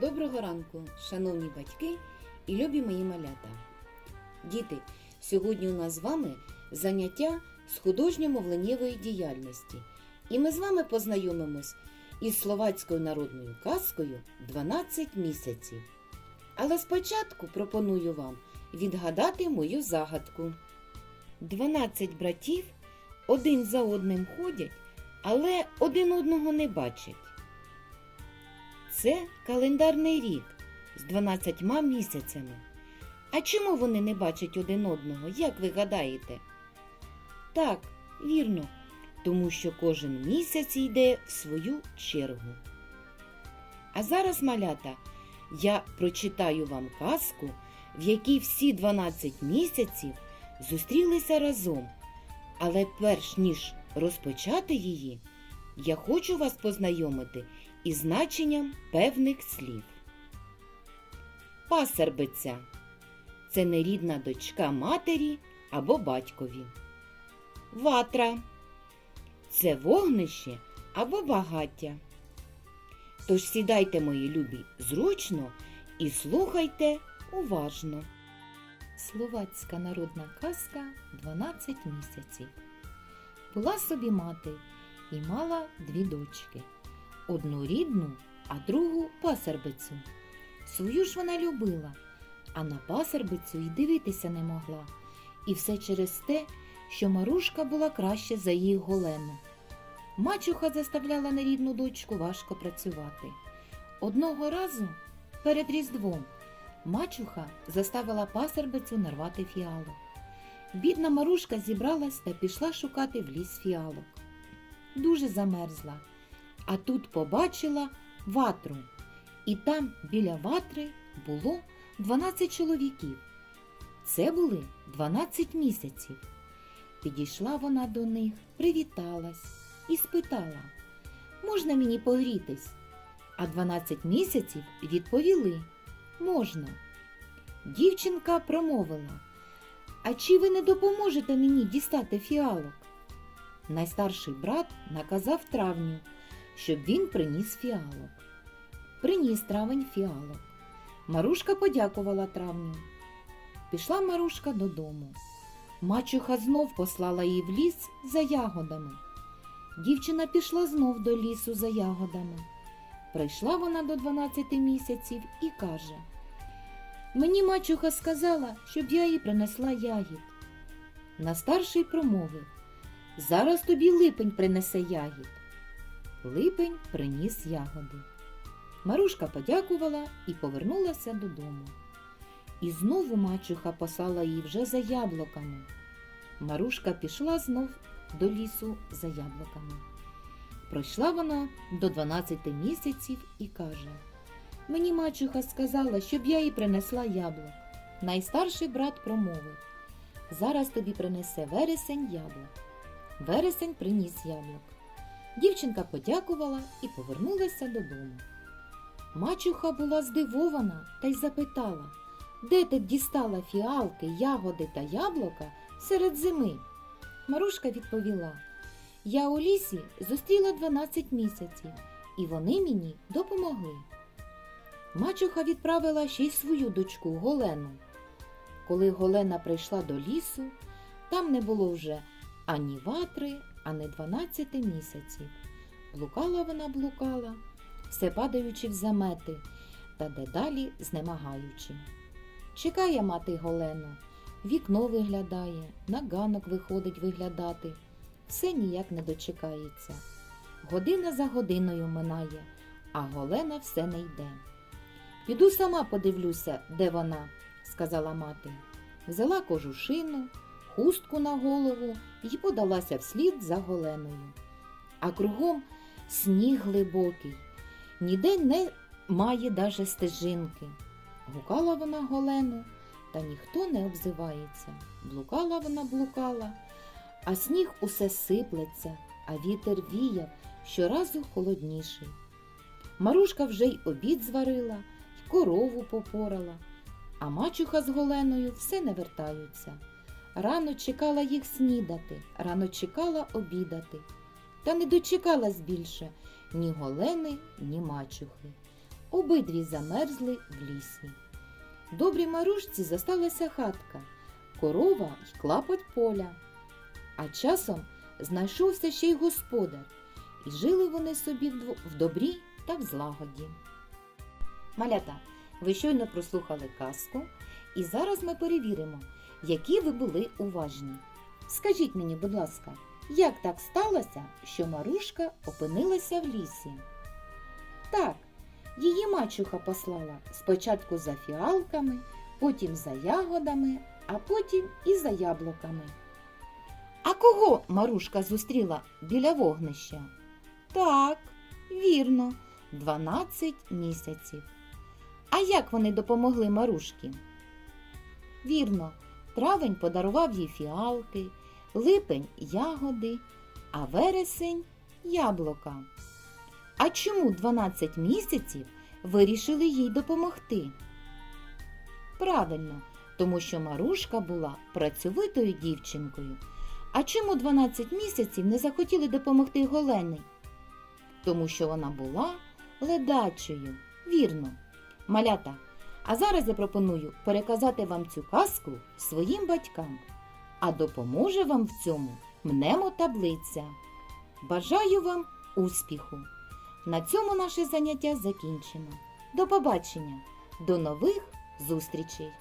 Доброго ранку, шановні батьки і любі мої малята. Діти, сьогодні у нас з вами заняття з художньо-мовленнєвої діяльності. І ми з вами познайомимось із словацькою народною казкою «12 місяців. Але спочатку пропоную вам відгадати мою загадку. 12 братів один за одним ходять, але один одного не бачать. Це календарний рік з 12 місяцями. А чому вони не бачать один одного, як ви гадаєте? Так, вірно, тому що кожен місяць йде в свою чергу. А зараз, малята, я прочитаю вам казку, в якій всі 12 місяців зустрілися разом. Але перш ніж розпочати її, я хочу вас познайомити із значенням певних слів. Пасербиця це нерідна дочка матері або батькові. Ватра це вогнище або багаття. Тож сідайте, мої любі, зручно і слухайте уважно. Словацька народна казка 12 місяців. Була собі мати і мала дві дочки. Одну рідну, а другу пасербицю. Свою ж вона любила, а на пасербицю й дивитися не могла. І все через те, що Марушка була краще за її голену. Мачуха заставляла нерідну дочку важко працювати. Одного разу перед Різдвом Мачуха заставила пасербицю нарвати фіалок. Бідна Марушка зібралась та пішла шукати в ліс фіалок. Дуже замерзла, а тут побачила ватру. І там біля ватри було 12 чоловіків. Це були 12 місяців. Підійшла вона до них, привіталась і спитала, можна мені погрітись? А 12 місяців відповіли можна. Дівчинка промовила, а чи ви не допоможете мені дістати фіалок? Найстарший брат наказав травню, щоб він приніс фіалок. Приніс травень фіалок. Марушка подякувала травню. Пішла Марушка додому. Мачуха знов послала її в ліс за ягодами. Дівчина пішла знов до лісу за ягодами. Прийшла вона до 12 місяців і каже: Мені мачуха сказала, щоб я їй принесла ягід. На старший промовив Зараз тобі липень принесе ягід. Липень приніс ягоди. Марушка подякувала і повернулася додому. І знову мачуха послала її вже за яблуками. Марушка пішла знов до лісу за яблуками. Пройшла вона до 12 місяців і каже Мені мачуха сказала, щоб я їй принесла яблук. Найстарший брат промовив Зараз тобі принесе вересень яблук. Вересень приніс яблук. Дівчинка подякувала і повернулася додому. Мачуха була здивована та й запитала, де ти дістала фіалки, ягоди та яблука серед зими. Марушка відповіла Я у лісі зустріла 12 місяців, і вони мені допомогли. Мачуха відправила ще й свою дочку Голену. Коли Голена прийшла до лісу, там не було вже ані ватри, ані 12 місяців. Блукала вона блукала, все падаючи в замети та дедалі знемагаючи. Чекає мати Голену, вікно виглядає, на ганок виходить виглядати, все ніяк не дочекається. Година за годиною минає, а Голена все не йде. Піду сама подивлюся, де вона, сказала мати. Взяла кожушину, хустку на голову і подалася вслід за Голеною. А кругом сніг глибокий, ніде не має даже стежинки. Гукала вона Голену, та ніхто не обзивається. Блукала вона блукала, а сніг усе сиплеться, а вітер віяв щоразу холодніший. Марушка вже й обід зварила, й корову попорала, а мачуха з Голеною все не вертаються. Рано чекала їх снідати, рано чекала обідати, та не дочекалась більше ні Голени, ні мачухи. обидві замерзли в лісі. Добрій марушці зосталася хатка, корова й клапоть поля. А часом знайшовся ще й господар, і жили вони собі в добрі та в злагоді. Малята, ви щойно прослухали казку, і зараз ми перевіримо, які ви були уважні. Скажіть мені, будь ласка, як так сталося, що Марушка опинилася в лісі? Так, її мачуха послала спочатку за фіалками, потім за ягодами, а потім і за яблуками. А кого Марушка зустріла біля вогнища? Так, вірно, 12 місяців. А як вони допомогли Марушці? Вірно, травень подарував їй фіалки, липень ягоди, а вересень яблука. А чому 12 місяців вирішили їй допомогти? Правильно, тому що Марушка була працьовитою дівчинкою. А чому 12 місяців не захотіли допомогти Голені? Тому що вона була ледачою. Вірно, малята. А зараз я пропоную переказати вам цю казку своїм батькам. А допоможе вам в цьому мнемотаблиця. Бажаю вам успіху! На цьому наше заняття закінчено. До побачення, до нових зустрічей!